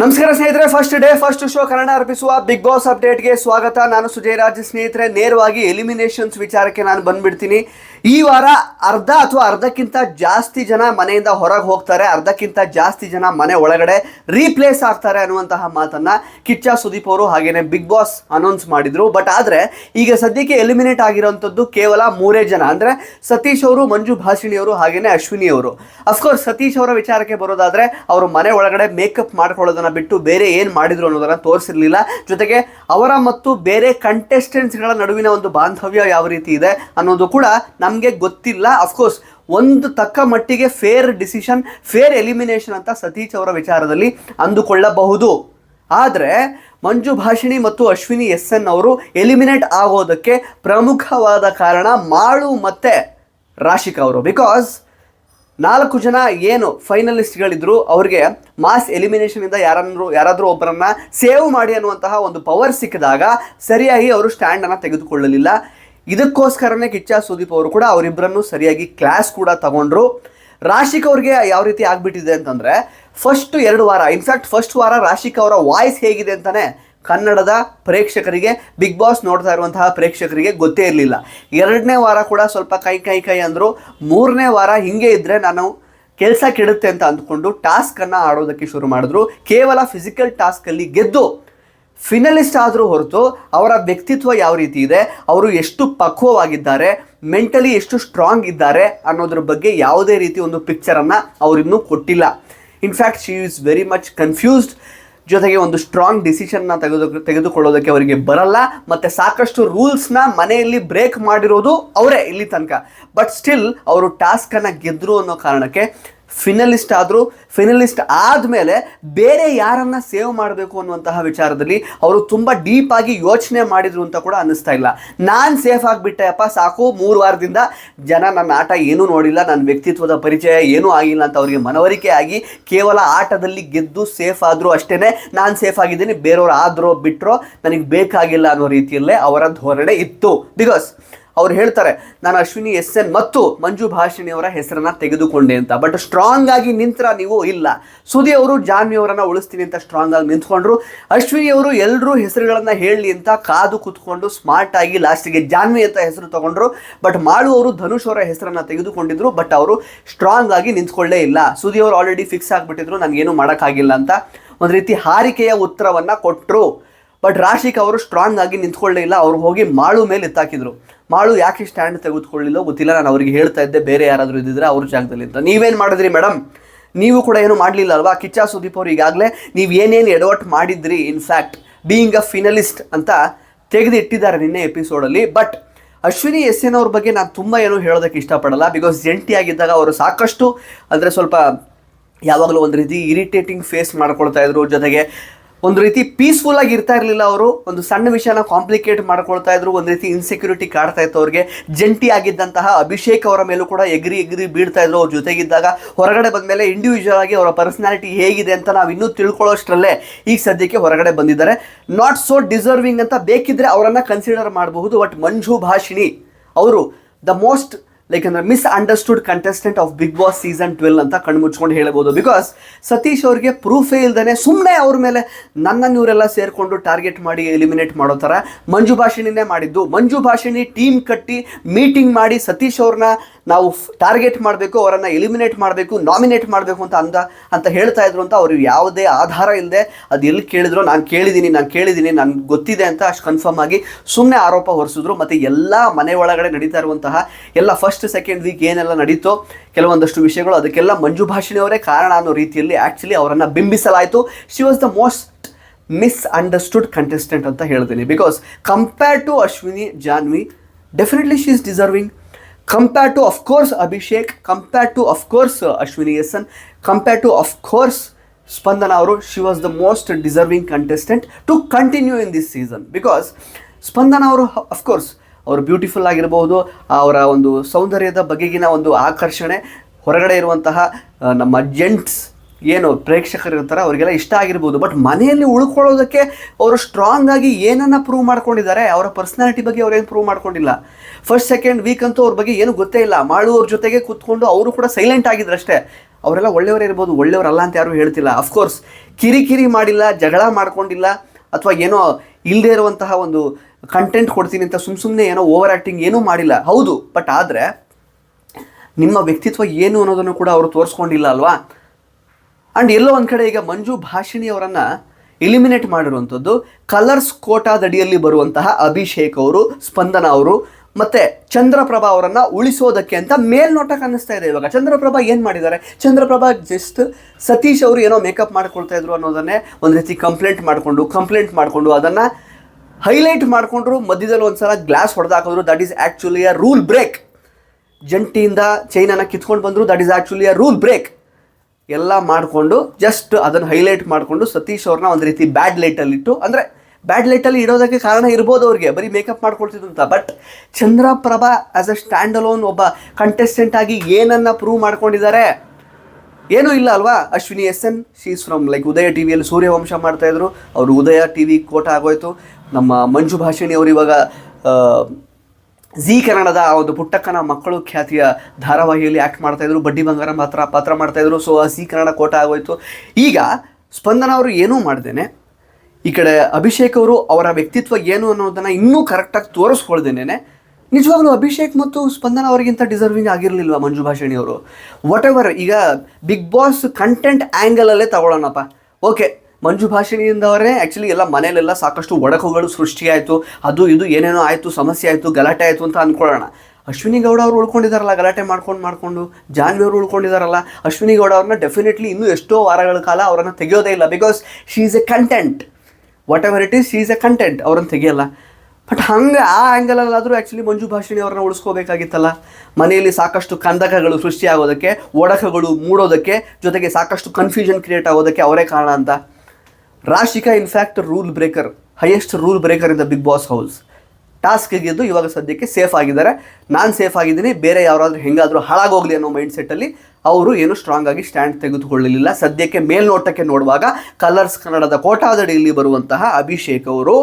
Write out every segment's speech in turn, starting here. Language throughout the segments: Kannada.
ನಮಸ್ಕಾರ ಸ್ನೇಹಿತರೆ first day first show Kannada ಅರ್ಪಿಸುವ ಬಿಗ್ ಬಾಸ್ ಅಪ್ಡೇಟ್ಗೆ ಸ್ವಾಗತ. ನಾನು ಸುಜಯ್ ರಾಜ್. ಸ್ನೇಹಿತರೆ, ನೇರವಾಗಿ ಎಲಿಮಿನೇಷನ್ಸ್ ವಿಚಾರಕ್ಕೆ ನಾನು ಬಂದ್ಬಿಡ್ತೀನಿ. ಈ ವಾರ ಅರ್ಧ ಅಥವಾ ಅರ್ಧಕ್ಕಿಂತ ಜಾಸ್ತಿ ಜನ ಮನೆಯಿಂದ ಹೊರಗೆ ಹೋಗ್ತಾರೆ, ಅರ್ಧಕ್ಕಿಂತ ಜಾಸ್ತಿ ಜನ ಮನೆ ಒಳಗಡೆ ರೀಪ್ಲೇಸ್ ಆಗ್ತಾರೆ ಅನ್ನುವಂತಹ ಮಾತನ್ನ ಕಿಚ್ಚ ಸುದೀಪ್ ಅವರು ಹಾಗೇನೆ ಬಿಗ್ ಬಾಸ್ ಅನೌನ್ಸ್ ಮಾಡಿದ್ರು. ಬಟ್ ಆದ್ರೆ, ಈಗ ಸದ್ಯಕ್ಕೆ ಎಲಿಮಿನೇಟ್ ಆಗಿರುವಂಥದ್ದು ಕೇವಲ ಮೂರೇ ಜನ. ಅಂದ್ರೆ ಸತೀಶ್ ಅವರು, ಮಂಜು ಭಾಷಿಣಿ ಅವರು, ಹಾಗೇನೆ ಅಶ್ವಿನಿ ಅವರು. ಅಫ್ಕೋರ್ಸ್ ಸತೀಶ್ ಅವರ ವಿಚಾರಕ್ಕೆ ಬರೋದಾದ್ರೆ, ಅವರು ಮನೆ ಒಳಗಡೆ ಮೇಕಪ್ ಮಾಡ್ಕೊಳ್ಳೋದನ್ನ ಬಿಟ್ಟು ಬೇರೆ ಏನು ಮಾಡಿದ್ರು ಅನ್ನೋದನ್ನ ತೋರಿಸಿರ್ಲಿಲ್ಲ. ಜೊತೆಗೆ ಅವರ ಮತ್ತು ಬೇರೆ ಕಂಟೆಸ್ಟೆಂಟ್ಸ್ಗಳ ನಡುವಿನ ಒಂದು ಬಾಂಧವ್ಯ ಯಾವ ರೀತಿ ಇದೆ ಅನ್ನೋದು ಕೂಡ ನಮಗೆ ಗೊತ್ತಿಲ್ಲ. ಅಫ್ಕೋರ್ಸ್ ಒಂದು ತಕ್ಕ ಮಟ್ಟಿಗೆ ಫೇರ್ ಡಿಸಿಷನ್ ಫೇರ್ ಎಲಿಮಿನೇಷನ್ ಅಂತ ಸತೀಶ್ ಅವರ ವಿಚಾರದಲ್ಲಿ ಅಂದುಕೊಳ್ಳಬಹುದು. ಆದರೆ, ಮಂಜು ಭಾಷಿಣಿ ಮತ್ತು ಅಶ್ವಿನಿ ಎಸ್ ಎನ್ ಅವರು ಎಲಿಮಿನೇಟ್ ಆಗೋದಕ್ಕೆ ಪ್ರಮುಖವಾದ ಕಾರಣ ಮಾಳು ಮತ್ತೆ ರಾಶಿಕಾ ಅವರು. ಬಿಕಾಸ್ ನಾಲ್ಕು ಜನ ಏನು ಫೈನಲಿಸ್ಟ್ಗಳಿದ್ರು ಅವ್ರಿಗೆ ಮಾಸ್ ಎಲಿಮಿನೇಷನಿಂದ ಯಾರನ್ನು ಯಾರಾದರೂ ಒಬ್ಬರನ್ನ ಸೇವ್ ಮಾಡಿ ಅನ್ನುವಂತಹ ಒಂದು ಪವರ್ ಸಿಕ್ಕಿದಾಗ, ಸರಿಯಾಗಿ ಅವರು ಸ್ಟ್ಯಾಂಡನ್ನು ತೆಗೆದುಕೊಳ್ಳಲಿಲ್ಲ. ಇದಕ್ಕೋಸ್ಕರನೇ ಕಿಚ್ಚ ಸುದೀಪ್ ಅವರು ಕೂಡ ಅವರಿಬ್ಬರನ್ನು ಸರಿಯಾಗಿ ಕ್ಲಾಸ್ ಕೂಡ ತಗೊಂಡ್ರು. ರಾಶಿಕ್ ಅವ್ರಿಗೆ ಯಾವ ರೀತಿ ಆಗ್ಬಿಟ್ಟಿದೆ ಅಂತಂದ್ರೆ ಫಸ್ಟ್ ಎರಡು ವಾರ ಇನ್ಫ್ಯಾಕ್ಟ್ ಫಸ್ಟ್ ವಾರ ರಾಶಿಕ್ ಅವರ ವಾಯ್ಸ್ ಹೇಗಿದೆ ಅಂತಾನೆ ಕನ್ನಡದ ಪ್ರೇಕ್ಷಕರಿಗೆ ಬಿಗ್ ಬಾಸ್ ನೋಡ್ತಾ ಇರುವಂತಹ ಪ್ರೇಕ್ಷಕರಿಗೆ ಗೊತ್ತೇ ಇರಲಿಲ್ಲ. ಎರಡನೇ ವಾರ ಕೂಡ ಸ್ವಲ್ಪ ಕೈ ಕೈ ಕೈ ಅಂದರು. ಮೂರನೇ ವಾರ ಹಿಂಗೆ ಇದ್ದರೆ ನಾನು ಕೆಲಸ ಕೆಡುತ್ತೆ ಅಂತ ಅಂದ್ಕೊಂಡು ಟಾಸ್ಕನ್ನು ಆಡೋದಕ್ಕೆ ಶುರು ಮಾಡಿದ್ರು. ಕೇವಲ ಫಿಸಿಕಲ್ ಟಾಸ್ಕಲ್ಲಿ ಗೆದ್ದು ಫಿನಲಿಸ್ಟ್ ಆದರೂ ಹೊರತು ಅವರ ವ್ಯಕ್ತಿತ್ವ ಯಾವ ರೀತಿ ಇದೆ, ಅವರು ಎಷ್ಟು ಪಕ್ವವಾಗಿದ್ದಾರೆ ಮೆಂಟಲಿ ಎಷ್ಟು ಸ್ಟ್ರಾಂಗ್ ಇದ್ದಾರೆ ಅನ್ನೋದ್ರ ಬಗ್ಗೆ ಯಾವುದೇ ರೀತಿ ಒಂದು ಪಿಕ್ಚರನ್ನು ಅವರಿನ್ನೂ ಕೊಟ್ಟಿಲ್ಲ. In fact she is very much confused ಜೊತೆಗೆ ಒಂದು ಸ್ಟ್ರಾಂಗ್ ಡಿಸಿಷನ್ನ ತೆಗೆದು, ತೆಗೆದುಕೊಳ್ಳೋದಕ್ಕೆ ಅವರಿಗೆ ಬರಲ್ಲ. ಮತ್ತು ಸಾಕಷ್ಟು ರೂಲ್ಸ್ನ ಮನೆಯಲ್ಲಿ ಬ್ರೇಕ್ ಮಾಡಿರೋದು ಅವರೇ ಇಲ್ಲಿ ತನಕ. ಬಟ್ ಸ್ಟಿಲ್ ಅವರು ಟಾಸ್ಕನ್ನು ಗೆದ್ದರು ಅನ್ನೋ ಕಾರಣಕ್ಕೆ ಫಿನಲಿಸ್ಟ್ ಆದರೂ ಫಿನಲಿಸ್ಟ್ ಆದಮೇಲೆ ಬೇರೆ ಯಾರನ್ನು ಸೇವ್ ಮಾಡಬೇಕು ಅನ್ನುವಂತಹ ವಿಚಾರದಲ್ಲಿ ಅವರು ತುಂಬ ಡೀಪಾಗಿ ಯೋಚನೆ ಮಾಡಿದರು ಅಂತ ಕೂಡ ಅನ್ನಿಸ್ತಾ ಇಲ್ಲ. ನಾನು ಸೇಫ್ ಆಗಿಬಿಟ್ಟೆ ಅಪ್ಪ ಸಾಕು. ಮೂರು ವಾರದಿಂದ ಜನ ನನ್ನ ಆಟ ಏನೂ ನೋಡಿಲ್ಲ, ನನ್ನ ವ್ಯಕ್ತಿತ್ವದ ಪರಿಚಯ ಏನೂ ಆಗಿಲ್ಲ ಅಂತ ಅವರಿಗೆ ಮನವರಿಕೆ ಆಗಿ ಕೇವಲ ಆಟದಲ್ಲಿ ಗೆದ್ದು ಸೇಫ್ ಆದರೂ ಅಷ್ಟೇ ನಾನು ಸೇಫ್ ಆಗಿದ್ದೀನಿ, ಬೇರೆಯವರು ಆದ್ರೋ ಬಿಟ್ಟರೋ ನನಗೆ ಬೇಕಾಗಿಲ್ಲ ಅನ್ನೋ ರೀತಿಯಲ್ಲೇ ಅವರ ಧೋರಣೆ ಇತ್ತು. ಬಿಕಾಸ್ ಅವ್ರು ಹೇಳ್ತಾರೆ, ನಾನು ಅಶ್ವಿನಿ, ಎಸ್ ಎನ್ ಮತ್ತು ಮಂಜು ಭಾಷಿಣಿಯವರ ಹೆಸರನ್ನ ತೆಗೆದುಕೊಂಡೆ ಅಂತ. ಬಟ್ ಸ್ಟ್ರಾಂಗ್ ಆಗಿ ನಿಂತ್ರ ನೀವು ಇಲ್ಲ. ಸುದಿ ಅವರು, ಜಾನ್ವಿ ಅವರನ್ನ ಉಳಿಸ್ತೀನಿ ಅಂತ ಸ್ಟ್ರಾಂಗ್ ಆಗಿ ನಿಂತ್ಕೊಂಡ್ರು. ಅಶ್ವಿನಿ ಅವರು ಎಲ್ಲರೂ ಹೆಸರುಗಳನ್ನ ಹೇಳಲಿ ಅಂತ ಕಾದು ಕೂತ್ಕೊಂಡು ಸ್ಮಾರ್ಟ್ ಆಗಿ ಲಾಸ್ಟಿಗೆ ಜಾನ್ವಿ ಅಂತ ಹೆಸರು ತಗೊಂಡ್ರು. ಬಟ್ ಮಾಳು ಅವರು, ಧನುಷ್ ಅವರ ಹೆಸರನ್ನ ತೆಗೆದುಕೊಂಡಿದ್ರು. ಬಟ್ ಅವರು ಸ್ಟ್ರಾಂಗ್ ಆಗಿ ನಿಂತ್ಕೊಳ್ಳೇ ಇಲ್ಲ. ಸುದಿ ಅವರು ಆಲ್ರೆಡಿ ಫಿಕ್ಸ್ ಆಗಿಬಿಟ್ಟಿದ್ರು. ನನಗೇನು ಮಾಡೋಕ್ಕಾಗಿಲ್ಲ ಅಂತ. ಒಂದು ರೀತಿ ಹಾರಿಕೆಯ ಉತ್ತರವನ್ನ ಕೊಟ್ಟರು ಬಟ್ ರಾಶಿಕ್ ಅವರು ಸ್ಟ್ರಾಂಗ್ ಆಗಿ ನಿಂತ್ಕೊಳ್ಳೇ ಇಲ್ಲ. ಅವ್ರು ಹೋಗಿ ಮಾಳು ಮೇಲೆ ಎತ್ತಾಕಿದ್ರು ಮಾಳು ಯಾಕೆ ಸ್ಟ್ಯಾಂಡ್ ತೆಗೆದುಕೊಳ್ಳಿಲ್ಲೋ ಗೊತ್ತಿಲ್ಲ. ನಾನು ಅವರಿಗೆ ಹೇಳ್ತಾ ಇದ್ದೆ, ಬೇರೆ ಯಾರಾದರೂ ಇದ್ದಿದ್ರೆ ಅವ್ರ ಜಾಗದಲ್ಲಿ ಅಂತ. ನೀವೇನು ಮಾಡಿದ್ರಿ ಮೇಡಮ್ ನೀವು ಕೂಡ ಏನು ಮಾಡಲಿಲ್ಲ ಅಲ್ವಾ? ಕಿಚ್ಚ ಸುದೀಪ್ ಅವರು ಈಗಾಗಲೇ ನೀವು ಏನೇನು ಎಡವಟ್ ಮಾಡಿದ್ರಿ ಇನ್ಫ್ಯಾಕ್ಟ್ ಬೀಯಿಂಗ್ ಅ ಫಿನಲಿಸ್ಟ್ ಅಂತ ತೆಗೆದಿಟ್ಟಿದ್ದಾರೆ ನಿನ್ನೆ ಎಪಿಸೋಡಲ್ಲಿ ಬಟ್ ಅಶ್ವಿನಿ ಎಸ್ ಎನ್ ಅವ್ರ ಬಗ್ಗೆ ನಾನು ತುಂಬ ಏನು ಹೇಳೋದಕ್ಕೆ ಇಷ್ಟಪಡಲ್ಲ. ಬಿಕಾಸ್ ಜಂಟಿಯಾಗಿದ್ದಾಗ ಅವರು ಸಾಕಷ್ಟು ಅಂದರೆ ಸ್ವಲ್ಪ ಯಾವಾಗಲೂ ಒಂದು ರೀತಿ ಇರಿಟೇಟಿಂಗ್ ಫೇಸ್ ಮಾಡ್ಕೊಳ್ತಾ ಇದ್ರು. ಜೊತೆಗೆ ಒಂದು ರೀತಿ ಪೀಸ್ಫುಲ್ ಆಗಿ ಇರ್ತಾ ಇರಲಿಲ್ಲ ಅವರು. ಒಂದು ಸಣ್ಣ ವಿಷಯನ ಕಾಂಪ್ಲಿಕೇಟ್ ಮಾಡ್ಕೊಳ್ತಾ ಇದ್ರು, ಒಂದು ರೀತಿ ಇನ್ಸೆಕ್ಯೂರಿಟಿ ಕಾಡ್ತಾ ಇತ್ತು ಅವ್ರಿಗೆ. ಜಂಟಿ ಆಗಿದ್ದಂತಹ ಅಭಿಷೇಕ್ ಅವರ ಮೇಲೂ ಕೂಡ ಎಗ್ರಿ ಎಗ್ರಿ ಬೀಳ್ತಾ ಇದ್ರು ಅವ್ರ ಜೊತೆಗಿದ್ದಾಗ. ಹೊರಗಡೆ ಬಂದಮೇಲೆ ಇಂಡಿವಿಜುವಲ್ ಆಗಿ ಅವರ ಪರ್ಸನಾಲಿಟಿ ಹೇಗಿದೆ ಅಂತ ನಾವು ಇನ್ನೂ ತಿಳ್ಕೊಳ್ಳೋಷ್ಟರಲ್ಲೇ ಈಗ ಸದ್ಯಕ್ಕೆ ಹೊರಗಡೆ ಬಂದಿದ್ದಾರೆ. ನಾಟ್ ಸೋ ಡಿಸರ್ವಿಂಗ್ ಅಂತ ಬೇಕಿದ್ರೆ ಅವರನ್ನು ಕನ್ಸಿಡರ್ ಮಾಡಬಹುದು ಬಟ್ ಮಂಜು ಭಾಷಿಣಿ ಅವರು ದ ಮೋಸ್ಟ್ ಲೈಕ್ ಅಂದ್ರೆ misunderstood contestant of Bigg Boss season twelve ಅಂತ ಕಣ್ಣು ಮುಚ್ಕೊಂಡು ಹೇಳ್ಬೋದು. ಬಿಕಾಸ್ ಸತೀಶ್ ಅವ್ರಿಗೆ ಪ್ರೂಫೇ ಇಲ್ದೇ ಸುಮ್ಮನೆ ಅವ್ರ ಮೇಲೆ ನನ್ನನ್ನು ಇವರೆಲ್ಲ ಸೇರಿಕೊಂಡು ಟಾರ್ಗೆಟ್ ಮಾಡಿ ಎಲಿಮಿನೇಟ್ ಮಾಡೋ ಥರ ಮಂಜು ಭಾಷಿಣಿನೇ ಮಾಡಿದ್ದು. ಮಂಜು ಭಾಷಿಣಿ ಟೀಮ್ ಕಟ್ಟಿ ಮೀಟಿಂಗ್ ಮಾಡಿ ಸತೀಶ್ ಅವ್ರನ್ನ ನಾವು ಟಾರ್ಗೆಟ್ ಮಾಡಬೇಕು, ಅವರನ್ನು ಎಲಿಮಿನೇಟ್ ಮಾಡಬೇಕು ನಾಮಿನೇಟ್ ಮಾಡಬೇಕು ಅಂತ ಅಂದ, ಅಂತ ಹೇಳ್ತಾ ಇದ್ರು ಅಂತ ಅವ್ರಿಗೆ ಯಾವುದೇ ಆಧಾರ ಇಲ್ಲದೆ ಅದು ಎಲ್ಲಿ ಕೇಳಿದ್ರು, ನಾನು ಕೇಳಿದ್ದೀನಿ ನಾನು ಕೇಳಿದ್ದೀನಿ ನನಗೆ ಗೊತ್ತಿದೆ ಅಂತ ಅಷ್ಟು ಕನ್ಫರ್ಮ್ ಆಗಿ ಸುಮ್ಮನೆ ಆರೋಪ ಹೊರಿಸಿದ್ರು. ಮತ್ತು ಎಲ್ಲ ಮನೆ ಒಳಗಡೆ ನಡೀತಾ ಇರುವಂತಹ ಎಲ್ಲ ಫಸ್ಟ್ ಸೆಕೆಂಡ್ ವೀಕ್ ಏನೆಲ್ಲ ನಡೀತೋ ಕೆಲವೊಂದಷ್ಟು ವಿಷಯಗಳು, ಅದಕ್ಕೆಲ್ಲ ಮಂಜು ಭಾಷಿಣಿ ಅವರೇ ಕಾರಣ ಅನ್ನೋ ರೀತಿಯಲ್ಲಿ ಆ್ಯಕ್ಚುಲಿ ಅವರನ್ನು ಬಿಂಬಿಸಲಾಯಿತು. She was the most misunderstood contestant ಅಂತ ಹೇಳ್ತೀನಿ. Because compare to Ashwini Jhanvi definitely she is deserving compare to of course Abhishek compare to of course Ashwini S N compare to of course Spandana ಅವರು she was the most deserving contestant to continue in this season because Spandana ಅವರು ಅಫ್ಕೋರ್ಸ್ ಅವರು ಬ್ಯೂಟಿಫುಲ್ ಆಗಿರಬಹುದು. ಅವರ ಒಂದು ಸೌಂದರ್ಯದ ಬಗೆಗಿನ ಒಂದು ಆಕರ್ಷಣೆ, ಹೊರಗಡೆ ಇರುವಂತಹ ನಮ್ಮ ಜೆಂಟ್ಸ್ ಏನು ಪ್ರೇಕ್ಷಕರು ಇರ್ತಾರೆ, ಅವರಿಗೆಲ್ಲ ಇಷ್ಟ ಆಗಿರ್ಬೋದು ಬಟ್ ಮನೆಯಲ್ಲಿ ಉಳ್ಕೊಳ್ಳೋದಕ್ಕೆ ಅವರು ಸ್ಟ್ರಾಂಗ್ ಆಗಿ ಏನನ್ನ ಪ್ರೂವ್ ಮಾಡ್ಕೊಂಡಿದ್ದಾರೆ, ಅವರ ಪರ್ಸ್ನಾಲಿಟಿ ಬಗ್ಗೆ ಅವ್ರೇನು ಪ್ರೂವ್ ಮಾಡ್ಕೊಂಡಿಲ್ಲ. ಫಸ್ಟ್ ಸೆಕೆಂಡ್ ವೀಕ್ ಅಂತೂ ಅವ್ರ ಬಗ್ಗೆ ಏನು ಗೊತ್ತೇ ಇಲ್ಲ. ಮಾಡುವವ್ರ ಜೊತೆಗೆ ಕೂತ್ಕೊಂಡು ಅವರು ಕೂಡ ಸೈಲೆಂಟ್ ಆಗಿದ್ರು ಅಷ್ಟೇ. ಅವರೆಲ್ಲ ಒಳ್ಳೆಯವರೇ ಇರ್ಬೋದು, ಒಳ್ಳೆಯವರಲ್ಲ ಅಂತ ಯಾರು ಹೇಳ್ತಿಲ್ಲ. ಅಫ್ಕೋರ್ಸ್ ಕಿರಿಕಿರಿ ಮಾಡಿಲ್ಲ, ಜಗಳ ಮಾಡ್ಕೊಂಡಿಲ್ಲ, ಅಥವಾ ಏನೋ ಇಲ್ಲದೇ ಇರುವಂತಹ ಒಂದು ಕಂಟೆಂಟ್ ಕೊಡ್ತೀನಿ ಅಂತ ಸುಮ್ಮ ಸುಮ್ಮನೆ ಏನೋ ಓವರ್ ಆ್ಯಕ್ಟಿಂಗ್ ಏನೂ ಮಾಡಿಲ್ಲ. ಹೌದು ಬಟ್ ಆದರೆ ನಿಮ್ಮ ವ್ಯಕ್ತಿತ್ವ ಏನು ಅನ್ನೋದನ್ನು ಕೂಡ ಅವರು ತೋರಿಸ್ಕೊಂಡಿಲ್ಲ ಅಲ್ವಾ? ಆ್ಯಂಡ್ ಎಲ್ಲೋ ಒಂದು ಕಡೆ ಈಗ ಮಂಜು ಭಾಷಿಣಿ ಅವರನ್ನು ಎಲಿಮಿನೇಟ್ ಮಾಡಿರುವಂಥದ್ದು ಕಲರ್ಸ್ ಕೋಟಾದಡಿಯಲ್ಲಿ ಬರುವಂತಹ ಅಭಿಷೇಕ್ ಅವರು, ಸ್ಪಂದನ ಅವರು, ಮತ್ತು ಚಂದ್ರಪ್ರಭಾ ಅವರನ್ನು ಉಳಿಸೋದಕ್ಕೆ ಅಂತ ಮೇಲ್ನೋಟಕ್ಕೆ ಅನ್ನಿಸ್ತಾ ಇದೆ ಇವಾಗ. ಚಂದ್ರಪ್ರಭಾ ಏನು ಮಾಡಿದ್ದಾರೆ? ಚಂದ್ರಪ್ರಭಾ ಜಸ್ಟ್ ಸತೀಶ್ ಅವರು ಏನೋ ಮೇಕಪ್ ಮಾಡ್ಕೊಳ್ತಾ ಇದ್ರು ಅನ್ನೋದನ್ನೇ ಒಂದು ರೀತಿ ಕಂಪ್ಲೇಂಟ್ ಮಾಡಿಕೊಂಡು ಕಂಪ್ಲೇಂಟ್ ಮಾಡಿಕೊಂಡು ಅದನ್ನು ಹೈಲೈಟ್ ಮಾಡಿಕೊಂಡ್ರು, ಮಧ್ಯದಲ್ಲಿ ಒಂದ್ಸಲ glass ಹೊಡೆದಾಕಿದ್ರು that is actually a rule break ಜಂಟಿಯಿಂದ ಚೈನಾನ ಕಿತ್ಕೊಂಡು ಬಂದರು that is actually a rule break ಎಲ್ಲ ಮಾಡಿಕೊಂಡು ಜಸ್ಟ್ ಅದನ್ನು ಹೈಲೈಟ್ ಮಾಡಿಕೊಂಡು, ಸತೀಶ್ ಅವ್ರನ್ನ ಒಂದು ರೀತಿ ಬ್ಯಾಡ್ ಲೈಟಲ್ಲಿಟ್ಟು ಅಂದರೆ ಬ್ಯಾಡ್ ಲೈಟಲ್ಲಿ ಇಡೋದಕ್ಕೆ ಕಾರಣ ಇರ್ಬೋದು ಅವ್ರಿಗೆ, ಬರೀ ಮೇಕಪ್ ಮಾಡ್ಕೊಳ್ತಿದ್ದು ಅಂತ but Chandraprabha as a standalone ಒಬ್ಬ ಕಂಟೆಸ್ಟೆಂಟ್ ಆಗಿ ಏನನ್ನ ಪ್ರೂವ್ ಮಾಡ್ಕೊಂಡಿದ್ದಾರೆ? ಏನೂ ಇಲ್ಲ ಅಲ್ವಾ? Ashwini S N she's from like Udaya T ವಿಯಲ್ಲಿ ಸೂರ್ಯವಂಶ ಮಾಡ್ತಾಯಿದ್ರು ಅವರು ಉದಯ ಟಿ ವಿ ಕೋಟ ಆಗೋಯ್ತು. ನಮ್ಮ ಮಂಜು ಭಾಷಿಣಿ ಅವರು ಇವಾಗ ಝೀ ಕನ್ನಡದ ಆ ಒಂದು ಪುಟ್ಟಕ್ಕನ ಮಕ್ಕಳು ಖ್ಯಾತಿಯ ಧಾರಾವಾಹಿಯಲ್ಲಿ ಆ್ಯಕ್ಟ್ ಮಾಡ್ತಾಯಿದ್ರು ಬಡ್ಡಿ ಬಂಗಾರ ಮಾತ್ರ ಪಾತ್ರ ಮಾಡ್ತಾಯಿದ್ರು ಸೊ ಆ ಝೀ ಕನ್ನಡ ಕೋಟ ಆಗೋಯಿತು. ಈಗ ಸ್ಪಂದನ ಅವರು ಏನೂ ಮಾಡ್ದೇನೆ, ಈ ಕಡೆ ಅಭಿಷೇಕ್ ಅವರು ಅವರ ವ್ಯಕ್ತಿತ್ವ ಏನು ಅನ್ನೋದನ್ನು ಇನ್ನೂ ಕರೆಕ್ಟಾಗಿ ತೋರಿಸ್ಕೊಳ್ದೇನೆ ನಿಜವಾಗ್ಲೂ ಅಭಿಷೇಕ್ ಮತ್ತು ಸ್ಪಂದನ ಅವರಿಗಿಂತ ಡಿಸರ್ವಿಂಗ್ ಆಗಿರಲಿಲ್ವಾ ಮಂಜು ಭಾಷಿಣಿ ಅವರು ವಾಟ್ ಎವರ್ ಈಗ ಬಿಗ್ ಬಾಸ್ ಕಂಟೆಂಟ್ ಆ್ಯಂಗಲಲ್ಲೇ ತಗೊಳ್ಳೋಣಪ್ಪ. ಓಕೆ ಮಂಜು ಭಾಷಿಣಿಯಿಂದ ಅವರೇ ಆ್ಯಕ್ಚುಲಿ ಎಲ್ಲ ಮನೆಯಲ್ಲೆಲ್ಲ ಸಾಕಷ್ಟು ಒಡಕುಗಳು ಸೃಷ್ಟಿಯಾಯಿತು. ಅದು ಇದು ಏನೇನೋ ಆಯಿತು, ಸಮಸ್ಯೆ ಆಯಿತು, ಗಲಾಟೆ ಆಯಿತು ಅಂತ ಅಂದ್ಕೊಳ್ಳೋಣ ಅಶ್ವಿನಿ ಗೌಡ ಅವರು ಉಳ್ಕೊಂಡಿದ್ದಾರಲ್ಲ ಗಲಾಟೆ ಮಾಡ್ಕೊಂಡು ಮಾಡ್ಕೊಂಡು ಜಾನ್ವಿ ಅವರು ಉಳ್ಕೊಂಡಿದ್ದಾರಲ್ಲ ಅಶ್ವಿನಿ ಗೌಡ ಅವ್ರನ್ನ ಡೆಫಿನೆಟ್ಲಿ ಇನ್ನೂ ಎಷ್ಟೋ ವಾರಗಳ ಕಾಲ ಅವರನ್ನು ತೆಗೆಯೋದೇ ಇಲ್ಲ because she is a content whatever it is she is a content ಅವ್ರನ್ನ ತೆಗೆಯಲ್ಲ. ಬಟ್ ಹಂಗೆ ಆ ಆ್ಯಂಗಲಲ್ಲಾದರೂ ಆ್ಯಕ್ಚುಲಿ ಮಂಜು ಭಾಷಿಣಿ ಅವ್ರನ್ನ ಉಳಿಸ್ಕೋಬೇಕಾಗಿತ್ತಲ್ಲ. ಮನೆಯಲ್ಲಿ ಸಾಕಷ್ಟು ಕಂದಕಗಳು ಸೃಷ್ಟಿಯಾಗೋದಕ್ಕೆ, ಒಡಕಗಳು ಮೂಡೋದಕ್ಕೆ, ಜೊತೆಗೆ ಸಾಕಷ್ಟು ಕನ್ಫ್ಯೂಷನ್ ಕ್ರಿಯೇಟ್ ಆಗೋದಕ್ಕೆ ಅವರೇ ಕಾರಣ ಅಂತ. Rashika in fact rule breaker highest rule breaker in the Bigg Boss house task ಗೆದ್ದು ಇವಾಗ ಸದ್ಯಕ್ಕೆ ಸೇಫ್ ಆಗಿದ್ದಾರೆ. ನಾನು ಸೇಫ್ ಆಗಿದ್ದೀನಿ, ಬೇರೆ ಯಾರಾದರೂ ಹೆಂಗಾದರೂ ಹಾಳಾಗೋಗಲಿ ಅನ್ನೋ ಮೈಂಡ್ ಸೆಟ್ಟಲ್ಲಿ ಅವರು ಏನು ಸ್ಟ್ರಾಂಗ್ ಆಗಿ ಸ್ಟ್ಯಾಂಡ್ ತೆಗೆದುಕೊಳ್ಳಲಿಲ್ಲ. ಸದ್ಯಕ್ಕೆ ಮೇಲ್ನೋಟಕ್ಕೆ ನೋಡುವಾಗ ಕಲರ್ಸ್ ಕನ್ನಡದ ಕೋಟಾದಡಿಯಲ್ಲಿ ಬರುವಂತಹ ಅಭಿಷೇಕ್ ಅವರು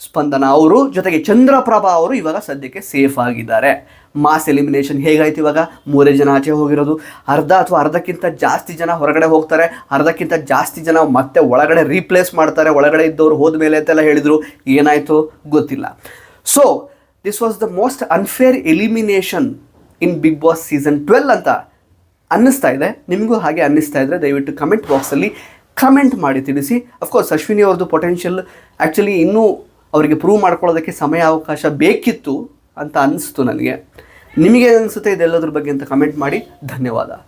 ಸ್ಪಂದನ ಅವರು, ಜೊತೆಗೆ ಚಂದ್ರಪ್ರಭಾ ಅವರು ಇವಾಗ ಸದ್ಯಕ್ಕೆ ಸೇಫ್ ಆಗಿದ್ದಾರೆ. ಮಾಸ್ ಎಲಿಮಿನೇಷನ್ ಹೇಗಾಯ್ತು ಇವಾಗ? ಮೂರೇ ಜನ ಆಚೆ ಹೋಗಿರೋದು. ಅರ್ಧ ಅಥವಾ ಅರ್ಧಕ್ಕಿಂತ ಜಾಸ್ತಿ ಜನ ಹೊರಗಡೆ ಹೋಗ್ತಾರೆ. ಅರ್ಧಕ್ಕಿಂತ ಜಾಸ್ತಿ ಜನ ಮತ್ತೆ ಒಳಗಡೆ ರೀಪ್ಲೇಸ್ ಮಾಡ್ತಾರೆ. ಒಳಗಡೆ ಇದ್ದವರು ಹೋದ ಮೇಲೆ ಅಂತೆಲ್ಲ ಹೇಳಿದರು. ಏನಾಯಿತು? ಗೊತ್ತಿಲ್ಲ. So this was the most unfair elimination in Bigg Boss season twelve ಅಂತ ಅನ್ನಿಸ್ತಾ ಇದೆ. ನಿಮಗೂ ಹಾಗೆ ಅನ್ನಿಸ್ತಾ ಇದ್ದರೆ ದಯವಿಟ್ಟು ಕಮೆಂಟ್ ಬಾಕ್ಸಲ್ಲಿ ಕಮೆಂಟ್ ಮಾಡಿ ತಿಳಿಸಿ. ಅಫ್ಕೋರ್ಸ್ ಅಶ್ವಿನಿ ಅವ್ರದ್ದು ಪೊಟೆನ್ಷಿಯಲ್ ಆ್ಯಕ್ಚುಲಿ ಇನ್ನೂ ಅವರಿಗೆ ಪ್ರೂವ್ ಮಾಡ್ಕೊಳ್ಳೋದಕ್ಕೆ ಸಮಯ, ಅವಕಾಶ ಬೇಕಿತ್ತು ಅಂತ ಅನ್ನಿಸ್ತು ನನಗೆ. ನಿಮಗೆ ಅನಿಸುತ್ತೆ ಇದೆಲ್ಲದ್ರ ಬಗ್ಗೆ ಅಂತ ಕಮೆಂಟ್ ಮಾಡಿ. ಧನ್ಯವಾದ.